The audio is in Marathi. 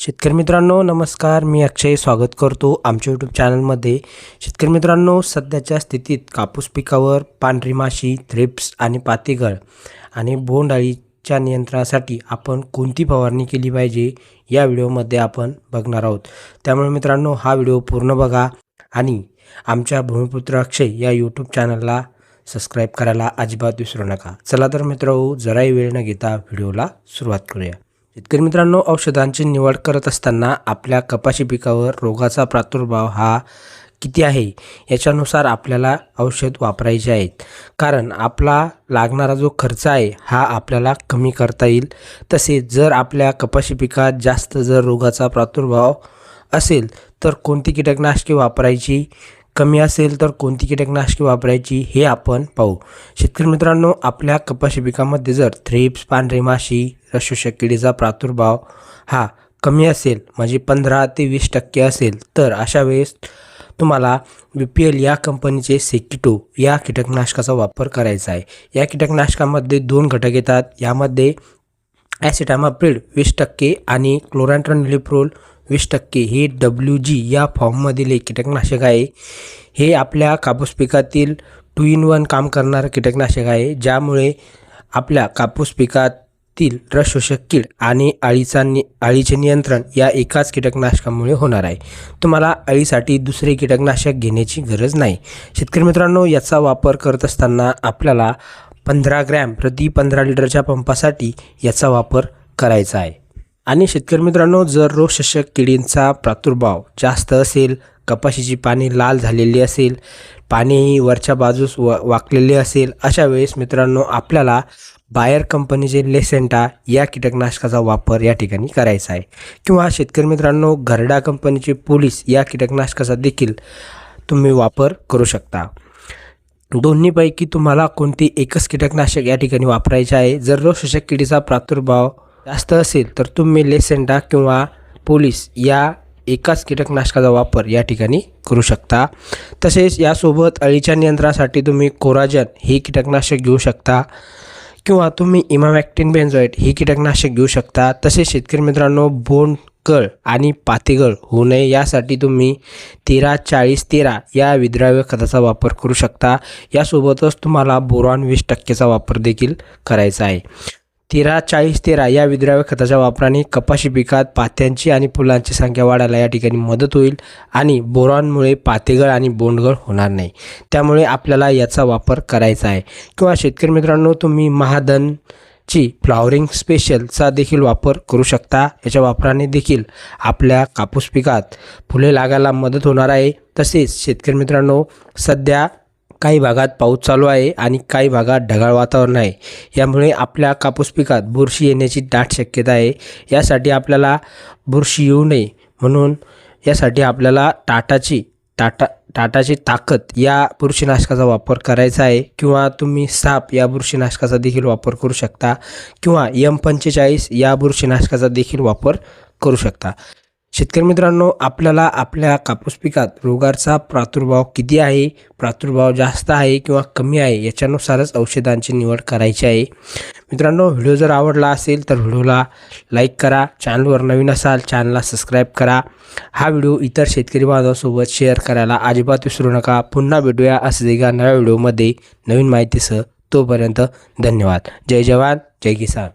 शेतकरी मित्रांनो नमस्कार. मी अक्षय स्वागत करतो आमच्या यूट्यूब चॅनलमध्ये शेतकरी मित्रांनो सध्याच्या स्थितीत कापूस पिकावर पांढरी माशी थ्रिप्स आणि पातेगळ आणि बोंडअळीच्या नियंत्रणासाठी आपण कोणती फवारणी केली पाहिजे या व्हिडिओमध्ये आपण बघणार आहोत. त्यामुळे मित्रांनो हा व्हिडिओ पूर्ण बघा आणि आमच्या भूमिपुत्र अक्षय या यूट्यूब चॅनलला सबस्क्राईब करायला अजिबात विसरू नका. चला तर मित्रांनो जराही वेळ न घेता व्हिडिओला सुरुवात करूया. शेतकरी मित्रांनो औषधांची निवड करत असताना आपल्या कपाशी पिकावर रोगाचा प्रादुर्भाव हा किती आहे? याच्यानुसार आपल्याला औषध वापरायचे आहेत. कारण आपला लागणारा जो खर्च आहे हा आपल्याला कमी करता येईल. तसेच जर आपल्या कपाशी पिकात जास्त जर रोगाचा प्रादुर्भाव असेल तर कोणती कीटकनाशके वापरायची? कमी असेल तर कोणती कीटकनाशके वापरायची हे आपण पाहू. शेतकरी मित्रांनो आपल्या कपाशी पिकामध्ये जर थ्रिप्स पांढरी माशी रसशोषक किडीचा प्रादुर्भाव हा कमी असेल म्हणजे पंधरा ते वीस टक्के असेल तर अशा वेळेस तुम्हाला बी पी एल या कंपनीचे सेकिटो या कीटकनाशकाचा वापर करायचा आहे. या कीटकनाशकामध्ये दोन घटक येतात. यामध्ये ॲसिटामाप्रिड वीस टक्के आणि क्लोरॅन्ट्रनिलिप्रोल वीस टक्के हे डब्ल्यू जी या फॉर्ममधील एक कीटकनाशक आहे. हे आपल्या कापूस पिकातील टू इन वन काम करणारं कीटकनाशक आहे ज्यामुळे आपल्या कापूस पिकातील रस शोषक कीड आणि अळीचा नि अळीचे नियंत्रण या एकाच कीटकनाशकामुळे होणार आहे. तुम्हाला अळीसाठी दुसरे कीटकनाशक घेण्याची गरज नाही. शेतकरी मित्रांनो याचा वापर करत असताना आपल्याला पंधरा ग्रॅम प्रति पंधरा लिटरच्या पंपासाठी याचा वापर करायचा आहे. आणि शेतकरी मित्रांनो जर रोगशषक किडींचा प्रादुर्भाव जास्त असेल कपाशीची पाने लाल झालेली असेल पाणी वरच्या बाजूस व वाकलेले असेल अशा वेळेस मित्रांनो आपल्याला बायर कंपनीचे लेसेंटा या कीटकनाशकाचा वापर या ठिकाणी करायचा आहे. किंवा शेतकरी मित्रांनो घरडा कंपनीचे पोलीस या कीटकनाशकाचा देखील तुम्ही वापर करू शकता. दोन्हीपैकी तुम्हाला कोणती एकच कीटकनाशक या ठिकाणी वापरायचे आहे? जर रोगशोषक किडीचा प्रादुर्भाव जास्त असेल तर तुम्ही लेसेंडा किंवा पोलीस या एकाच कीटकनाशकाचा वापर या ठिकाणी करू शकता. तसेच यासोबत अळीच्या नियंत्रणासाठी तुम्ही कोराजन हे कीटकनाशक घेऊ शकता किंवा तुम्ही इमामॅक्टिन बेन्झॉईट हे कीटकनाशक घेऊ शकता. तसेच शेतकरी मित्रांनो बोंड गळ आणि पातेगळ होऊ नये. यासाठी तुम्ही तेरा चाळीस तेरा या विद्राव्य खताचा वापर करू शकता. यासोबतच तुम्हाला बोरॉन वीस टक्केचा वापर देखील करायचा आहे. तेरा चाळीस तेरा या विद्राव्य खताच्या वापराने कपाशी पिकात पात्यांची आणि फुलांची संख्या वाढायला या ठिकाणी मदत होईल आणि बोरॉनमुळे पातेगळ आणि बोंडगळ होणार नाही. त्यामुळे आपल्याला याचा वापर करायचा आहे. किंवा शेतकरी मित्रांनो तुम्ही महाधन ची फ्लॉवरिंग स्पेशलचा देखील वापर करू शकता. याच्या वापराने देखील आपल्या कापूस पिकात फुले लागायला मदत होणार आहे. तसेच शेतकरी मित्रांनो सध्या काही भागात पाऊस चालू आहे आणि काही भागात ढगाळ वातावरण आहे. यामुळे आपल्या कापूस पिकात बुरशी येण्याची दाट शक्यता आहे. यासाठी आपल्याला बुरशी येऊ नये म्हणून यासाठी आपल्याला टाटाची टाटा टाटाची ताकद या बुरशीनाशकाचा वापर करायचा आहे किंवा तुम्ही साप या बुरशीनाशकाचा देखील वापर करू शकता किंवा यम पंचेचाळीस या बुरशीनाशकाचा देखील वापर करू शकता. शेतकरी मित्रांनो आपल्याला आपल्या कापूस पिकात रोगाचा प्रादुर्भाव किती आहे? प्रादुर्भाव जास्त आहे किंवा कमी आहे याच्यानुसारच औषधांची निवड करायची आहे. मित्रांनो व्हिडिओ जर आवडला असेल तर व्हिडिओला लाईक करा चॅनलवर नवीन असाल चॅनलला सबस्क्राईब करा. हा व्हिडिओ इतर शेतकरी बांधवांसोबत शेअर करायला अजिबात विसरू नका. पुन्हा भेटूया असं एका नव्या व्हिडिओमध्ये. नवीन माहितीसह तोपर्यंत धन्यवाद. जय जवान जय किसान.